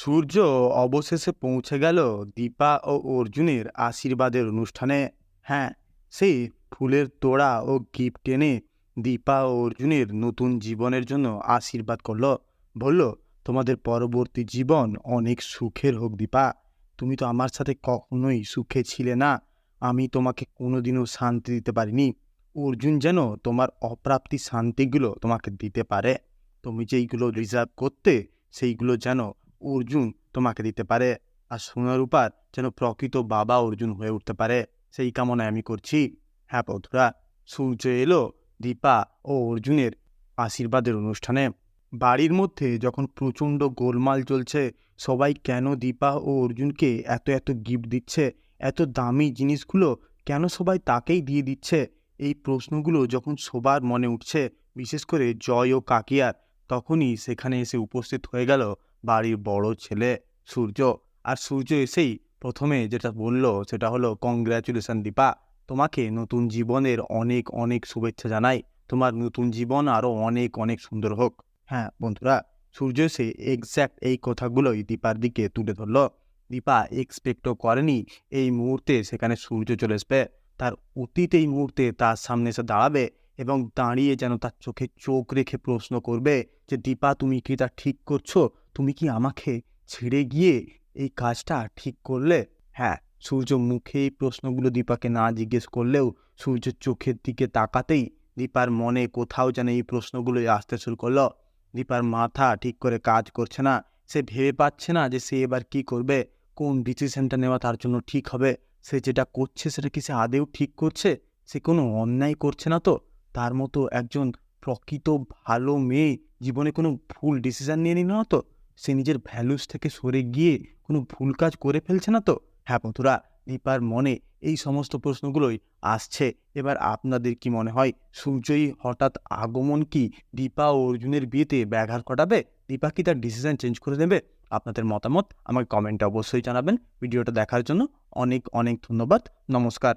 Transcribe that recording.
সূর্য অবশেষে পৌঁছে গেল দীপা ও অর্জুনের আশীর্বাদের অনুষ্ঠানে। হ্যাঁ সেই ফুলের তোড়া ও গিফট এনে দীপা ও অর্জুনের নতুন জীবনের জন্য আশীর্বাদ করল। বলল, তোমাদের পরবর্তী জীবন অনেক সুখের হোক দীপা। তুমি তো আমার সাথে কখনোই সুখে ছিলে না। আমি তোমাকে কোনোদিনও শান্তি দিতে পারিনি। অর্জুন যেন তোমার অপ্রাপ্তি শান্তিগুলো তোমাকে দিতে পারে। তুমি যেইগুলো রিজার্ভ করতে, সেইগুলো যেন অর্জুন তোমাকে দিতে পারে। আর সোনারূপার যেন প্রকৃত বাবা অর্জুন হয়ে উঠতে পারে, সেই কামনায় আমি করছি। হ্যাঁ বন্ধুরা, সূর্য এলো দীপা ও অর্জুনের আশীর্বাদের অনুষ্ঠানে। বাড়ির মধ্যে যখন প্রচণ্ড গোলমাল চলছে, সবাই কেন দীপা ও অর্জুনকে এত এত গিফট দিচ্ছে, এত দামি জিনিসগুলো কেন সবাই তাকেই দিয়ে দিচ্ছে, এই প্রশ্নগুলো যখন সবার মনে উঠছে, বিশেষ করে জয় ও কাকিয়ার, তখনই সেখানে এসে উপস্থিত হয়ে গেল বাড়ির বড় ছেলে সূর্য। আর সূর্য এসেই প্রথমে যেটা বলল, সেটা হলো কংগ্র্যাচুলেশন দীপা। তোমাকে নতুন জীবনের অনেক অনেক শুভেচ্ছা জানাই। তোমার নতুন জীবন আরও অনেক অনেক সুন্দর হোক। হ্যাঁ বন্ধুরা, সূর্য এসে এক্স্যাক্ট এই কথাগুলোই দীপার দিকে তুলে ধরলো। দীপা এক্সপেক্টও করেনি এই মুহূর্তে সেখানে সূর্য চলে আসবে। তার অতীত এই মুহূর্তে তার সামনে এসে দাঁড়াবে এবং দাঁড়িয়ে যেন তার চোখে চোখ রেখে প্রশ্ন করবে যে, দীপা, তুমি কি তা ঠিক করছ? তুমি কি আমাকে ছেড়ে গিয়ে এই কাজটা ঠিক করলে? হ্যাঁ সূর্য মুখে এই প্রশ্নগুলো দীপাকে না জিজ্ঞেস করলেও সূর্যের চোখের দিকে তাকাতেই দীপার মনে কোথাও যেন এই প্রশ্নগুলোই আসতে শুরু করল। দীপার মাথা ঠিক করে কাজ করছে না। সে ভেবে পাচ্ছে না যে সে এবার কি করবে, কোন ডিসিশনটা নেওয়া তার জন্য ঠিক হবে, সে যেটা করছে সেটা কি সে আদেও ঠিক করছে? সে কোনো অন্যায় করছে না তো? তার মতো একজন প্রকৃত ভালো মেয়ে জীবনে কোনো ভুল ডিসিশন নিয়ে নিল না তো? সে নিজের ভ্যালুস থেকে সরে গিয়ে কোনো ভুল কাজ করে ফেলছে না তো? হ্যাঁ বন্ধুরা দীপার মনে এই সমস্ত প্রশ্নগুলোই আসছে। এবার আপনাদের কি মনে হয়, সূর্যই হঠাৎ আগমন কি দীপা ও অর্জুনের বিয়েতে ব্যাঘাত ঘটাবে? দীপা কি তার ডিসিশন চেঞ্জ করে দেবে? আপনাদের মতামত আমাকে কমেন্টে অবশ্যই জানাবেন। ভিডিওটা দেখার জন্য অনেক অনেক ধন্যবাদ। নমস্কার।